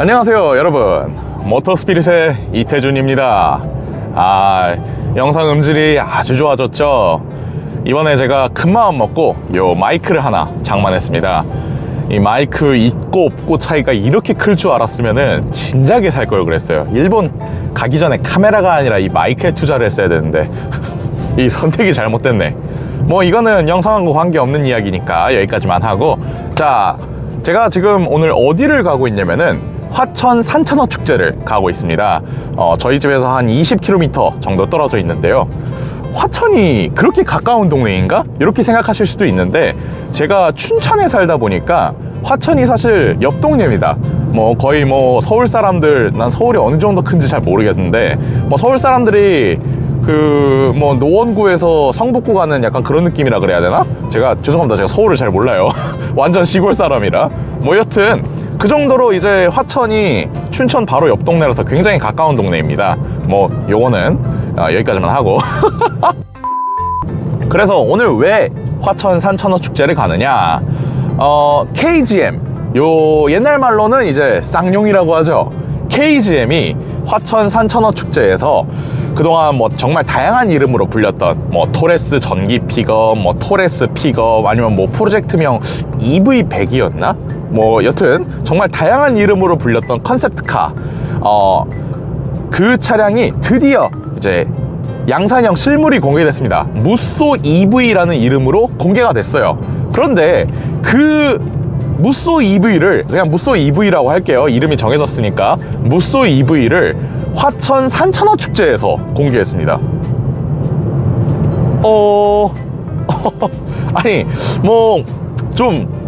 안녕하세요 여러분. 모터스피릿의 이태준입니다. 아 영상 음질이 아주 좋아졌죠? 이번에 제가 큰 마음 먹고 요 마이크를 하나 장만했습니다. 이 마이크 있고 없고 차이가 이렇게 클 줄 알았으면은 진작에 살 걸 그랬어요. 일본 가기 전에 카메라가 아니라 이 마이크에 투자를 했어야 되는데 이 선택이 잘못됐네. 뭐 이거는 영상하고 관계없는 이야기니까 여기까지만 하고. 자 제가 지금 오늘 어디를 가고 있냐면은 화천 산천어 축제를 가고 있습니다 어, 저희 집에서 한 20km 정도 떨어져 있는데요 화천이 그렇게 가까운 동네인가? 이렇게 생각하실 수도 있는데 제가 춘천에 살다 보니까 화천이 사실 옆 동네입니다. 뭐 거의 뭐 서울 사람들 난 서울이 어느 정도 큰지 잘 모르겠는데 뭐 서울 사람들이 그 뭐 노원구에서 성북구 가는 약간 그런 느낌이라 그래야 되나? 제가 죄송합니다. 제가 서울을 잘 몰라요. 완전 시골 사람이라. 뭐 여튼 그 정도로 이제 화천이 춘천 바로 옆 동네라서 굉장히 가까운 동네입니다. 뭐 요거는 어, 여기까지만 하고 그래서 오늘 왜 화천 산천어 축제를 가느냐? 어, KGM. 요 옛날 말로는 이제 쌍용이라고 하죠. KGM이 화천 산천어 축제에서 그동안 뭐 정말 다양한 이름으로 불렸던 뭐 토레스 전기 픽업, 뭐 토레스 픽업 아니면 뭐 프로젝트명 EV100이었나? 뭐 여튼 정말 다양한 이름으로 불렸던 컨셉트카. 어, 그 차량이 드디어 이제 양산형 실물이 공개됐습니다. 무쏘 EV라는 이름으로 공개가 됐어요. 그런데 그 무쏘 EV를 그냥 무쏘 EV라고 할게요. 이름이 정해졌으니까 무쏘 EV를 화천 산천어 축제에서 공개했습니다. 어 아니 뭐 좀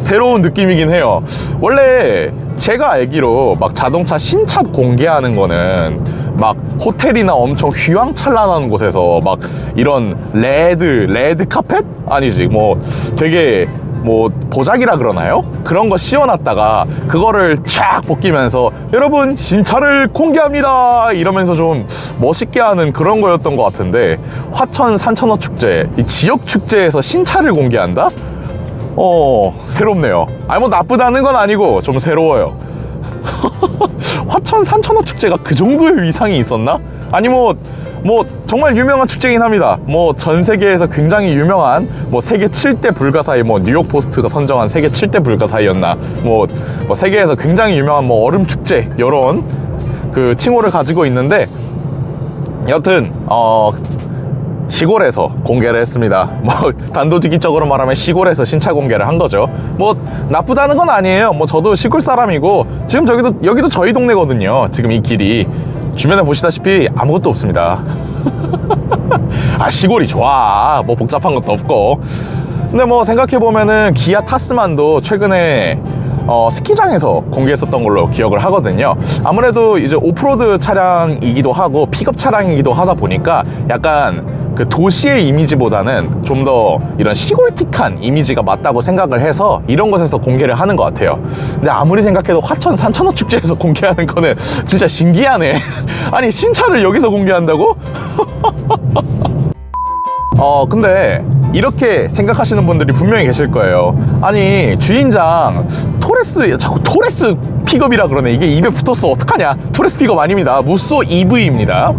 새로운 느낌이긴 해요. 원래 제가 알기로 막 자동차 신차 공개하는 거는 막 호텔이나 엄청 휘황찬란한 곳에서 막 이런 레드 레드 카펫 아니지 뭐 되게 뭐 보자기라 그러나요? 그런 거 씌워놨다가 그거를 쫙 벗기면서 여러분 신차를 공개합니다 이러면서 좀 멋있게 하는 그런 거였던 것 같은데 화천 산천어 축제 이 지역 축제에서 신차를 공개한다? 어 새롭네요 아니 뭐 나쁘다는 건 아니고 좀 새로워요 화천 산천어 축제가 그 정도의 위상이 있었나? 아니 뭐, 뭐 정말 유명한 축제긴 합니다. 뭐 전 세계에서 굉장히 유명한 뭐 세계 7대 불가사의 뭐 뉴욕 포스트가 선정한 세계 7대 불가사의였나? 뭐, 뭐 세계에서 굉장히 유명한 뭐 얼음 축제 이런 그 칭호를 가지고 있는데 여튼 어 시골에서 공개를 했습니다. 뭐 단도직입적으로 말하면 시골에서 신차 공개를 한 거죠. 뭐 나쁘다는 건 아니에요. 뭐 저도 시골 사람이고 지금 저기도 여기도 저희 동네거든요. 지금 이 길이 주변에 보시다시피 아무것도 없습니다. 아 시골이 좋아. 뭐 복잡한 것도 없고. 근데 뭐 생각해 보면은 기아 타스만도 최근에 어, 스키장에서 공개했었던 걸로 기억을 하거든요. 아무래도 이제 오프로드 차량이기도 하고 픽업 차량이기도 하다 보니까 약간 그 도시의 이미지보다는 좀 더 이런 시골틱한 이미지가 맞다고 생각을 해서 이런 곳에서 공개를 하는 것 같아요. 근데 아무리 생각해도 화천 산천어 축제에서 공개하는 거는 진짜 신기하네. 아니 신차를 여기서 공개한다고? 어 근데 이렇게 생각하시는 분들이 분명히 계실 거예요 아니 주인장 토레스 자꾸 토레스 픽업이라 그러네 이게 입에 붙었어 어떡하냐 토레스 픽업 아닙니다 무쏘 EV입니다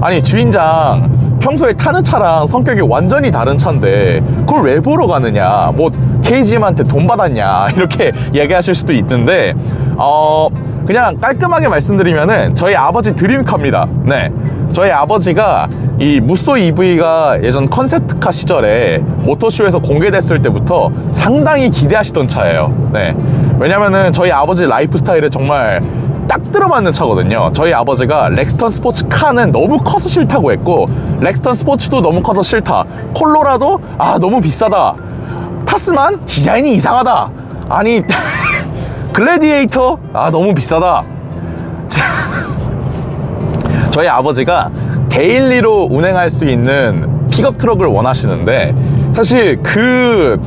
아니 주인장 평소에 타는 차랑 성격이 완전히 다른 차인데 그걸 왜 보러 가느냐 뭐 KGM한테 돈 받았냐 이렇게 얘기하실 수도 있는데 어 그냥 깔끔하게 말씀드리면은 저희 아버지 드림카입니다 네 저희 아버지가 이 무쏘 EV가 예전 컨셉트카 시절에 모터쇼에서 공개됐을 때부터 상당히 기대하시던 차예요. 네. 왜냐면은 저희 아버지 라이프 스타일에 정말 딱 들어맞는 차거든요. 저희 아버지가 렉스턴 스포츠 카는 너무 커서 싫다고 했고, 렉스턴 스포츠도 너무 커서 싫다. 콜로라도, 아, 너무 비싸다. 타스만 디자인이 이상하다. 아니, 글래디에이터, 아, 너무 비싸다. 저희 아버지가 데일리로 운행할 수 있는 픽업 트럭을 원하시는데 사실 그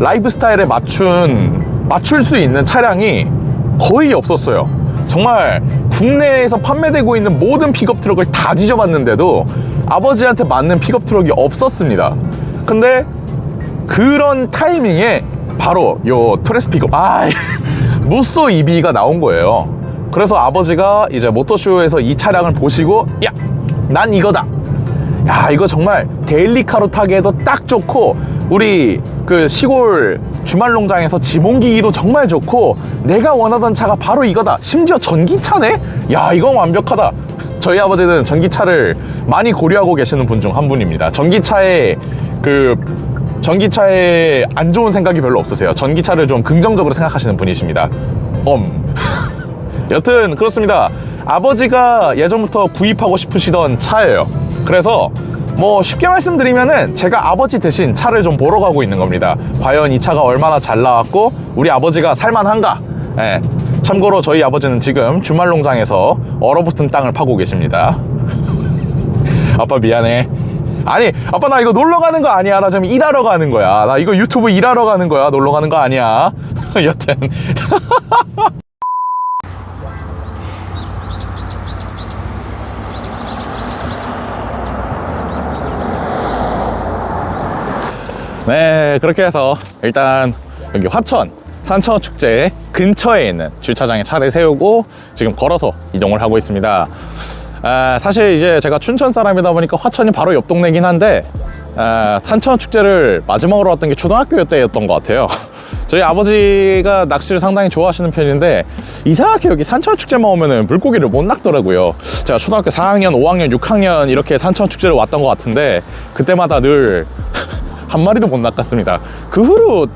라이프 스타일에 맞춘 맞출 수 있는 차량이 거의 없었어요. 정말 국내에서 판매되고 있는 모든 픽업 트럭을 다 뒤져봤는데도 아버지한테 맞는 픽업 트럭이 없었습니다. 근데 그런 타이밍에 바로 요 토레스 픽업 아 무쏘 EV가 나온 거예요. 그래서 아버지가 이제 모터쇼에서 이 차량을 보시고 야, 난 이거다. 야, 이거 정말 데일리카로 타기에도 딱 좋고 우리 그 시골 주말 농장에서 짐 옮기기도 정말 좋고 내가 원하던 차가 바로 이거다. 심지어 전기차네? 야, 이건 완벽하다. 저희 아버지는 전기차를 많이 고려하고 계시는 분 중 한 분입니다. 전기차에 그 전기차에 안 좋은 생각이 별로 없으세요. 전기차를 좀 긍정적으로 생각하시는 분이십니다. 엄. 여튼 그렇습니다. 아버지가 예전부터 구입하고 싶으시던 차예요. 그래서 뭐 쉽게 말씀드리면은 제가 아버지 대신 차를 좀 보러 가고 있는 겁니다. 과연 이 차가 얼마나 잘 나왔고 우리 아버지가 살만한가? 예. 참고로 저희 아버지는 지금 주말 농장에서 얼어붙은 땅을 파고 계십니다. 아빠 미안해. 아니 아빠 나 이거 놀러 가는 거 아니야. 나 지금 일하러 가는 거야. 나 이거 유튜브 일하러 가는 거야. 놀러 가는 거 아니야. 여튼 네, 그렇게 해서 일단 여기 화천 산천 축제 근처에 있는 주차장에 차를 세우고 지금 걸어서 이동을 하고 있습니다. 아, 사실 이제 제가 춘천 사람이다 보니까 화천이 바로 옆 동네긴 한데 아, 산천 축제를 마지막으로 왔던 게 초등학교 때였던 것 같아요. 저희 아버지가 낚시를 상당히 좋아하시는 편인데 이상하게 여기 산천 축제만 오면은 물고기를 못 낚더라고요. 제가 초등학교 4학년, 5학년, 6학년 이렇게 산천 축제를 왔던 것 같은데 그때마다 늘 한 마리도 못 낚았습니다. 그 후로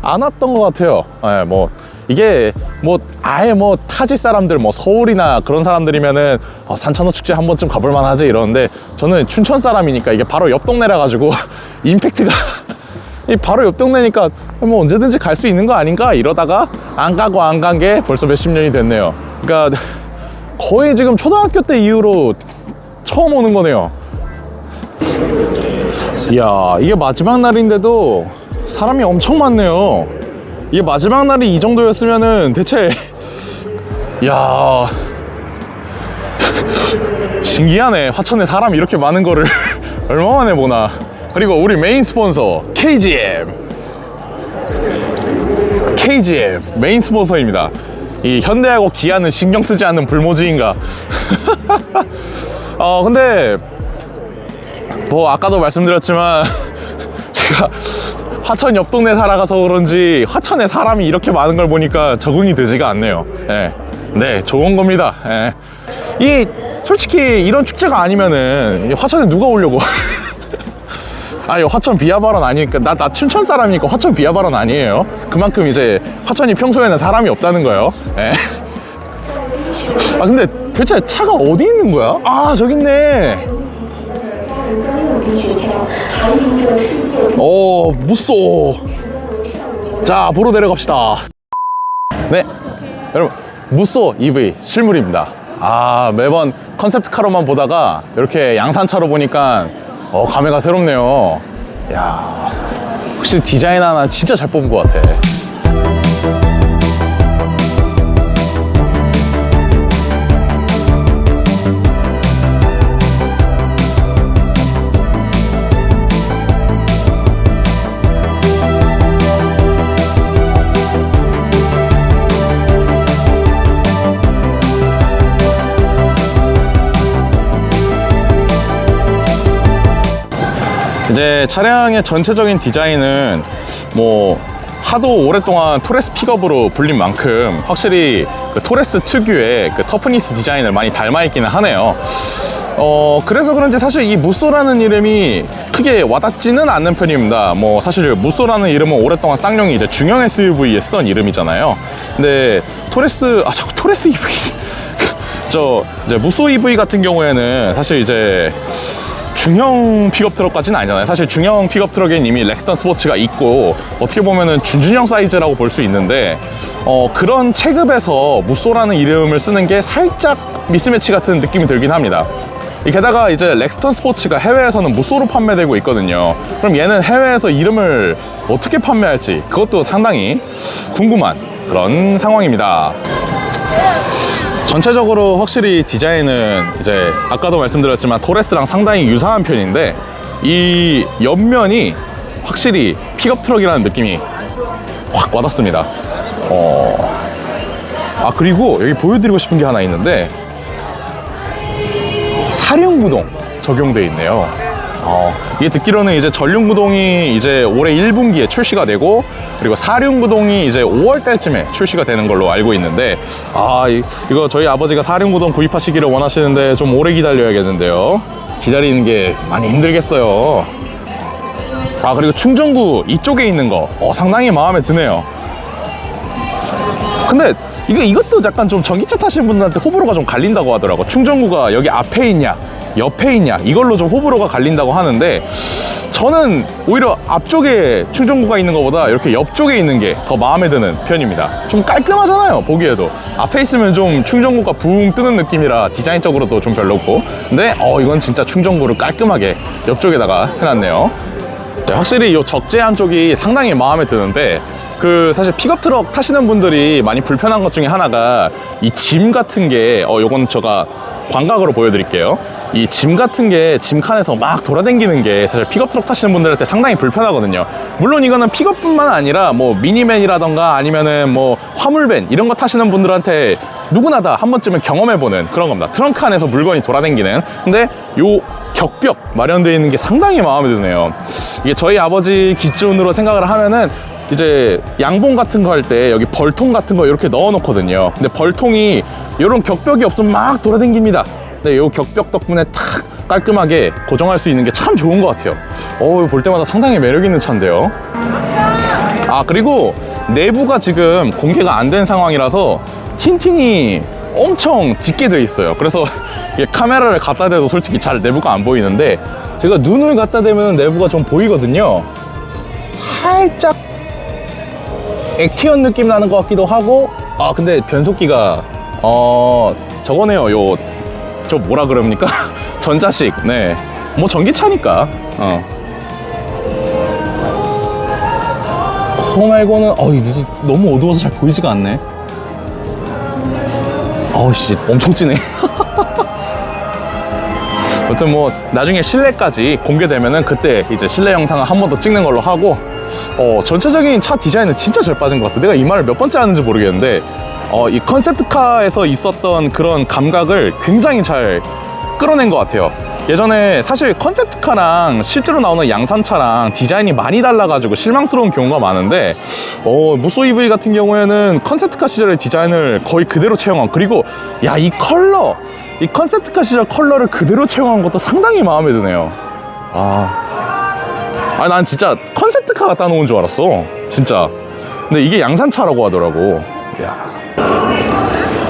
안 왔던 것 같아요. 예, 뭐 이게 뭐 아예 뭐 타지 사람들 뭐 서울이나 그런 사람들이면은 어, 산천어 축제 한 번쯤 가볼 만하지 이러는데 저는 춘천 사람이니까 이게 바로 옆 동네라 가지고 임팩트가 이 바로 옆 동네니까 뭐 언제든지 갈 수 있는 거 아닌가 이러다가 안 가고 안 간 게 벌써 몇십 년이 됐네요. 그러니까 거의 지금 초등학교 때 이후로 처음 오는 거네요. 이야 이게 마지막 날인데도 사람이 엄청 많네요. 이게 마지막 날이 이 정도였으면은 대체 이야. 신기하네. 화천에 사람이 이렇게 많은 거를 얼마 만에 보나. 그리고 우리 메인 스폰서 KGM KGM 메인 스폰서입니다. 이 현대하고 기아는 신경 쓰지 않는 불모지인가. 어 근데 뭐 아까도 말씀드렸지만 제가 화천 옆 동네 살아가서 그런지 화천에 사람이 이렇게 많은 걸 보니까 적응이 되지가 않네요. 예. 네, 좋은 겁니다. 예. 이 솔직히 이런 축제가 아니면은 이 화천에 누가 오려고? 아니 화천 발언 아니니까 나, 나 춘천 사람이니까 화천 발언 아니에요. 그만큼 이제 화천이 평소에는 사람이 없다는 거예요. 예. 아 근데 대체 차가 어디 있는 거야? 아 저기 있네. 오, 무쏘. 자, 보러 내려갑시다. 네, 여러분, 무쏘 EV 실물입니다. 아, 매번 컨셉트 카로만 보다가 이렇게 양산차로 보니까 어, 감회가 새롭네요. 야, 확실히 디자인 하나 진짜 잘 뽑은 것 같아. 이제 차량의 전체적인 디자인은 뭐 하도 오랫동안 토레스 픽업으로 불린 만큼 확실히 그 토레스 특유의 그 터프니스 디자인을 많이 닮아 있기는 하네요. 어 그래서 그런지 사실 이 무쏘라는 이름이 크게 와닿지는 않는 편입니다. 뭐 사실 무쏘라는 이름은 오랫동안 쌍용이 이제 중형 SUV에 쓰던 이름이잖아요. 근데 토레스 아 자꾸 토레스 EV 저 이제 무쏘 EV 같은 경우에는 사실 이제 중형 픽업 트럭까지는 아니잖아요. 사실 중형 픽업 트럭에는 이미 렉스턴 스포츠가 있고 어떻게 보면은 준준형 사이즈라고 볼 수 있는데 어, 그런 체급에서 무쏘라는 이름을 쓰는 게 살짝 미스매치 같은 느낌이 들긴 합니다. 이 게다가 이제 렉스턴 스포츠가 해외에서는 무쏘로 판매되고 있거든요. 그럼 얘는 해외에서 이름을 어떻게 판매할지 그것도 상당히 궁금한 그런 상황입니다. 전체적으로 확실히 디자인은 이제 아까도 말씀드렸지만 토레스랑 상당히 유사한 편인데 이 옆면이 확실히 픽업 트럭이라는 느낌이 확 와닿습니다. 어, 아 그리고 여기 보여드리고 싶은 게 하나 있는데 사륜구동 적용돼 있네요. 어, 이게 듣기로는 이제 전륜구동이 이제 올해 1분기에 출시가 되고 그리고 사륜구동이 이제 5월 달쯤에 출시가 되는 걸로 알고 있는데 아 이, 이거 저희 아버지가 사륜구동 구입하시기를 원하시는데 좀 오래 기다려야겠는데요. 기다리는 게 많이 힘들겠어요. 아 그리고 충전구 이쪽에 있는 거 어, 상당히 마음에 드네요. 근데 이거 이것도 약간 좀 전기차 타시는 분들한테 호불호가 좀 갈린다고 하더라고. 충전구가 여기 앞에 있냐, 옆에 있냐 이걸로 좀 호불호가 갈린다고 하는데 저는 오히려 앞쪽에 충전구가 있는 것보다 이렇게 옆쪽에 있는 게 더 마음에 드는 편입니다. 좀 깔끔하잖아요, 보기에도. 앞에 있으면 좀 충전구가 붕 뜨는 느낌이라 디자인적으로도 좀 별로고. 근데 어 이건 진짜 충전구를 깔끔하게 옆쪽에다가 해놨네요. 네, 확실히 이 적재한 쪽이 상당히 마음에 드는데 그 사실 픽업 트럭 타시는 분들이 많이 불편한 것 중에 하나가 이 짐 같은 게어 요건 제가 광각으로 보여드릴게요. 이 짐 같은 게 짐칸에서 막 돌아다니는 게 사실 픽업 트럭 타시는 분들한테 상당히 불편하거든요. 물론 이거는 픽업뿐만 아니라 뭐 미니밴이라던가 아니면은 뭐 화물밴 이런 거 타시는 분들한테 누구나 다 한 번쯤은 경험해보는 그런 겁니다. 트렁크 안에서 물건이 돌아다니는. 근데 요 격벽 마련되어 있는 게 상당히 마음에 드네요. 이게 저희 아버지 기준으로 생각을 하면은 이제 양봉 같은 거 할 때 여기 벌통 같은 거 이렇게 넣어 놓거든요. 근데 벌통이 이런 격벽이 없으면 막 돌아다닙니다. 근데 이 격벽 덕분에 탁 깔끔하게 고정할 수 있는 게 참 좋은 것 같아요. 어, 볼 때마다 상당히 매력 있는 차인데요. 아 그리고 내부가 지금 공개가 안 된 상황이라서 틴팅이 엄청 짙게 돼 있어요 그래서 카메라를 갖다 대도 솔직히 잘 내부가 안 보이는데 제가 눈을 갖다 대면 내부가 좀 보이거든요 살짝 액티언 느낌 나는 것 같기도 하고 아 근데 변속기가 어 저거네요 요 저 뭐라 그럽니까 전자식 네 뭐 전기차니까 어 그거 말고는 어 이게 너무 어두워서 잘 보이지가 않네. 어우 씨 엄청 진해. 아무튼 뭐 나중에 실내까지 공개되면은 그때 이제 실내 영상을 한 번 더 찍는 걸로 하고 어 전체적인 차 디자인은 진짜 잘 빠진 것 같아. 내가 이 말을 몇 번째 하는지 모르겠는데 어 이 컨셉트카에서 있었던 그런 감각을 굉장히 잘 끌어낸 것 같아요. 예전에 사실 컨셉트카랑 실제로 나오는 양산차랑 디자인이 많이 달라가지고 실망스러운 경우가 많은데 어, 무쏘 EV 같은 경우에는 컨셉트카 시절의 디자인을 거의 그대로 채용한 그리고 야 이 컬러 이 컨셉트카 시절 컬러를 그대로 채용한 것도 상당히 마음에 드네요. 아, 아, 난 진짜 컨셉트카 갖다 놓은 줄 알았어. 진짜. 근데 이게 양산차라고 하더라고. 야. Oh!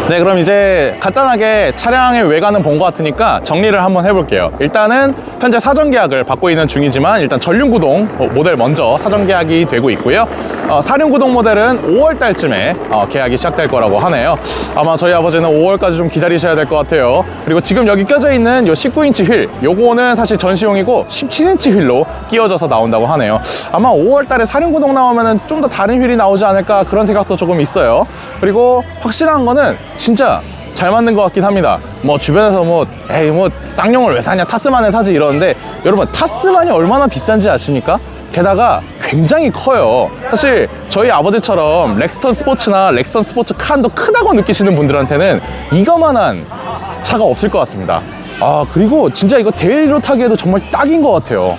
네, 그럼 이제 간단하게 차량의 외관은 본 것 같으니까 정리를 한번 해볼게요. 일단은 현재 사전 계약을 받고 있는 중이지만 일단 전륜구동 모델 먼저 사전 계약이 되고 있고요. 어, 사륜구동 모델은 5월 달쯤에 어, 계약이 시작될 거라고 하네요. 아마 저희 아버지는 5월까지 좀 기다리셔야 될 것 같아요. 그리고 지금 여기 껴져 있는 요 19인치 휠, 요거는 사실 전시용이고 17인치 휠로 끼워져서 나온다고 하네요. 아마 5월 달에 사륜구동 나오면은 좀더 다른 휠이 나오지 않을까 그런 생각도 조금 있어요. 그리고 확실한 거는 진짜 잘 맞는 것 같긴 합니다. 뭐 주변에서 뭐 에이 뭐 쌍용을 왜 사냐 타스만을 사지 이러는데 여러분 타스만이 얼마나 비싼지 아십니까? 게다가 굉장히 커요. 사실 저희 아버지처럼 렉스턴 스포츠나 렉스턴 스포츠 칸도 크다고 느끼시는 분들한테는 이거만한 차가 없을 것 같습니다. 아 그리고 진짜 이거 데일리로 타기에도 정말 딱인 것 같아요.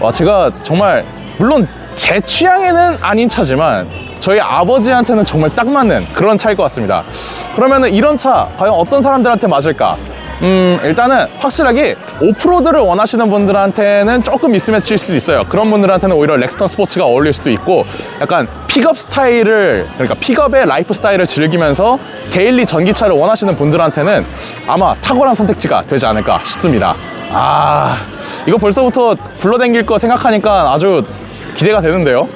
와 제가 정말 물론 제 취향에는 아닌 차지만 저희 아버지한테는 정말 딱 맞는 그런 차일 것 같습니다. 그러면은 이런 차 과연 어떤 사람들한테 맞을까? 음, 일단은 확실하게 오프로드를 원하시는 분들한테는 조금 미스매치일 수도 있어요. 그런 분들한테는 오히려 렉스턴 스포츠가 어울릴 수도 있고 약간 픽업 스타일을 그러니까 픽업의 라이프 스타일을 즐기면서 데일리 전기차를 원하시는 분들한테는 아마 탁월한 선택지가 되지 않을까 싶습니다. 아, 이거 벌써부터 불러댕길 거 생각하니까 아주 기대가 되는데요.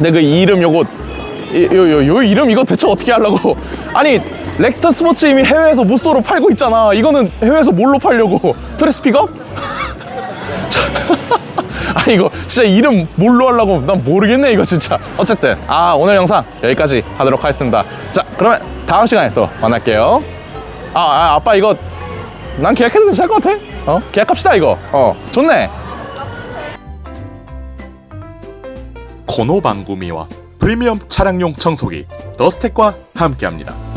근데 그 이름 요거 요, 요, 요 이름 이거 대체 어떻게 하려고? 아니 렉스턴 스포츠 이미 해외에서 무쏘로 팔고 있잖아. 이거는 해외에서 뭘로 팔려고? 트레스 픽업? 아 이거 진짜 이름 뭘로 하려고? 난 모르겠네 이거 진짜. 어쨌든 아 오늘 영상 여기까지 하도록 하겠습니다. 자 그러면 다음 시간에 또 만날게요. 아, 아 아빠 이거 난 계약해도 괜찮을 것 같아? 어? 계약합시다 이거. 어 좋네 코노 방구미와 프리미엄 차량용 청소기 더스텍과 함께합니다.